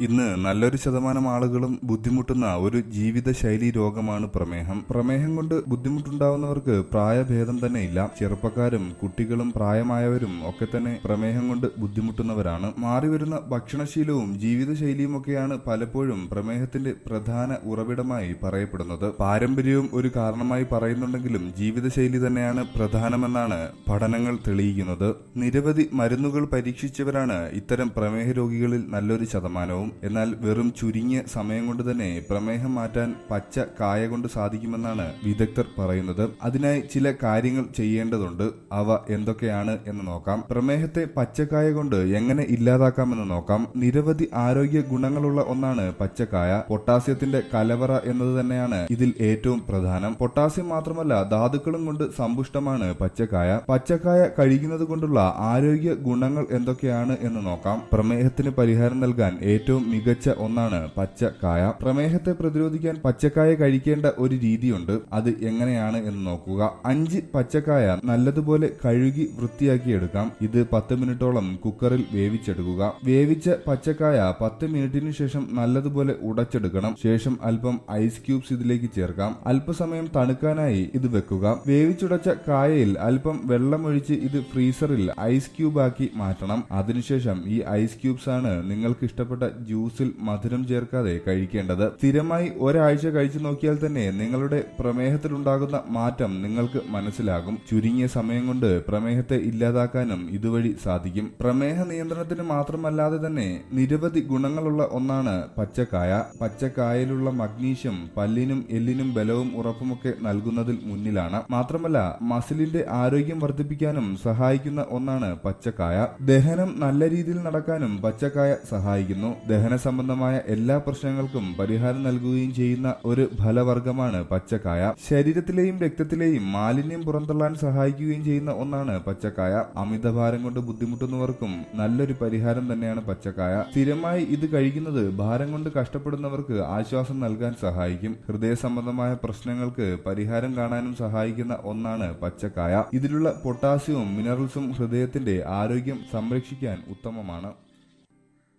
ഇന്ന് നല്ലൊരു ശതമാനം ആളുകളും ബുദ്ധിമുട്ടുന്ന ഒരു ജീവിതശൈലി രോഗമാണ് പ്രമേഹം. പ്രമേഹം കൊണ്ട് ബുദ്ധിമുട്ടുണ്ടാവുന്നവർക്ക് പ്രായഭേദം തന്നെ ഇല്ല. ചെറുപ്പക്കാരും കുട്ടികളും പ്രായമായവരും ഒക്കെ തന്നെ പ്രമേഹം കൊണ്ട് ബുദ്ധിമുട്ടുന്നവരാണ്. മാറിവരുന്ന ഭക്ഷണശീലവും ജീവിതശൈലിയും ഒക്കെയാണ് പലപ്പോഴും പ്രമേഹത്തിന്റെ പ്രധാന ഉറവിടമായി പറയപ്പെടുന്നത്. പാരമ്പര്യവും ഒരു കാരണമായി പറയുന്നുണ്ടെങ്കിലും ജീവിതശൈലി തന്നെയാണ് പ്രധാനമെന്നാണ് പഠനങ്ങൾ തെളിയിക്കുന്നത്. നിരവധി മരുന്നുകൾ പരീക്ഷിച്ചവരാണ് ഇത്തരം പ്രമേഹ രോഗികളിൽ നല്ലൊരു ശതമാനവും. എന്നാൽ വെറും ചുരുങ്ങിയ സമയം കൊണ്ട് തന്നെ പ്രമേഹം മാറ്റാൻ പച്ച കായ കൊണ്ട് സാധിക്കുമെന്നാണ് വിദഗ്ധർ പറയുന്നത്. അതിനായി ചില കാര്യങ്ങൾ ചെയ്യേണ്ടതുണ്ട്. അവ എന്തൊക്കെയാണ് എന്ന് നോക്കാം. പ്രമേഹത്തെ പച്ചക്കായ കൊണ്ട് എങ്ങനെ ഇല്ലാതാക്കാമെന്ന് നോക്കാം. നിരവധി ആരോഗ്യ ഗുണങ്ങളുള്ള ഒന്നാണ് പച്ചക്കായ. പൊട്ടാസ്യത്തിന്റെ കലവറ എന്നത് തന്നെയാണ് ഇതിൽ ഏറ്റവും പ്രധാനം. പൊട്ടാസ്യം മാത്രമല്ല ധാതുക്കളും കൊണ്ട് സമ്പുഷ്ടമാണ് പച്ചക്കായ. പച്ചക്കായ കഴിക്കുന്നത് കൊണ്ടുള്ള ആരോഗ്യ ഗുണങ്ങൾ എന്തൊക്കെയാണ് എന്ന് നോക്കാം. പ്രമേഹത്തിന് പരിഹാരം നൽകാൻ ഏറ്റവും മികച്ച ഒന്നാണ് പച്ചക്കായ. പ്രമേഹത്തെ പ്രതിരോധിക്കാൻ പച്ചക്കായ കഴിക്കേണ്ട ഒരു രീതിയുണ്ട്. അത് എങ്ങനെയാണ് എന്ന് നോക്കുക. അഞ്ച് പച്ചക്കായ നല്ലതുപോലെ കഴുകി വൃത്തിയാക്കി എടുക്കാം ഇത് പത്ത് മിനിറ്റോളം കുക്കറിൽ വേവിച്ചെടുക്കുക. വേവിച്ച പച്ചക്കായ പത്ത് മിനിറ്റിന് ശേഷം നല്ലതുപോലെ ഉടച്ചെടുക്കണം. ശേഷം അല്പം ഐസ് ക്യൂബ്സ് ഇതിലേക്ക് ചേർക്കാം. അല്പസമയം തണുക്കാനായി ഇത് വെക്കുക. വേവിച്ചുടച്ച കായയിൽ അല്പം വെള്ളമൊഴിച്ച് ഇത് ഫ്രീസറിൽ ഐസ് ക്യൂബാക്കി മാറ്റണം. അതിനുശേഷം ഈ ഐസ് ക്യൂബ്സ് ആണ് നിങ്ങൾക്ക് ഇഷ്ടപ്പെട്ട ജ്യൂസിൽ മധുരം ചേർക്കാതെ കഴിക്കേണ്ടത്. സ്ഥിരമായി ഒരാഴ്ച കഴിച്ചു നോക്കിയാൽ തന്നെ നിങ്ങളുടെ പ്രമേഹത്തിലുണ്ടാകുന്ന മാറ്റം നിങ്ങൾക്ക് മനസ്സിലാകും. ചുരുങ്ങിയ സമയം കൊണ്ട് പ്രമേഹത്തെ ഇല്ലാതാക്കാനും ഇതുവഴി സാധിക്കും. പ്രമേഹ നിയന്ത്രണത്തിന് മാത്രമല്ലാതെ തന്നെ നിരവധി ഗുണങ്ങളുള്ള ഒന്നാണ് പച്ചക്കായ. പച്ചക്കായയിലുള്ള മഗ്നീഷ്യം പല്ലിനും എല്ലിനും ബലവും ഉറപ്പുമൊക്കെ നൽകുന്നതിൽ മുന്നിലാണ്. മാത്രമല്ല മസിലിന്റെ ആരോഗ്യം വർദ്ധിപ്പിക്കാനും സഹായിക്കുന്ന ഒന്നാണ് പച്ചക്കായ. ദഹനം നല്ല രീതിയിൽ നടക്കാനും പച്ചക്കായ സഹായിക്കുന്നു. ദഹന സംബന്ധമായ എല്ലാ പ്രശ്നങ്ങൾക്കും പരിഹാരം നൽകുകയും ചെയ്യുന്ന ഒരു ഫലവർഗമാണ് പച്ചക്കായ. ശരീരത്തിലെയും രക്തത്തിലെയും മാലിന്യം പുറന്തള്ളാൻ സഹായിക്കുകയും ചെയ്യുന്ന ഒന്നാണ് പച്ചക്കായ. അമിതഭാരം കൊണ്ട് ബുദ്ധിമുട്ടുന്നവർക്കും നല്ലൊരു പരിഹാരം തന്നെയാണ് പച്ചക്കായ. സ്ഥിരമായി ഇത് കഴിക്കുന്നത് ഭാരം കൊണ്ട് കഷ്ടപ്പെടുന്നവർക്ക് ആശ്വാസം നൽകാൻ സഹായിക്കും. ഹൃദയ സംബന്ധമായ പ്രശ്നങ്ങൾക്ക് പരിഹാരം കാണാനും സഹായിക്കുന്ന ഒന്നാണ് പച്ചക്കായ. ഇതിലുള്ള പൊട്ടാസ്യവും മിനറൽസും ഹൃദയത്തിന്റെ ആരോഗ്യം സംരക്ഷിക്കാൻ ഉത്തമമാണ്.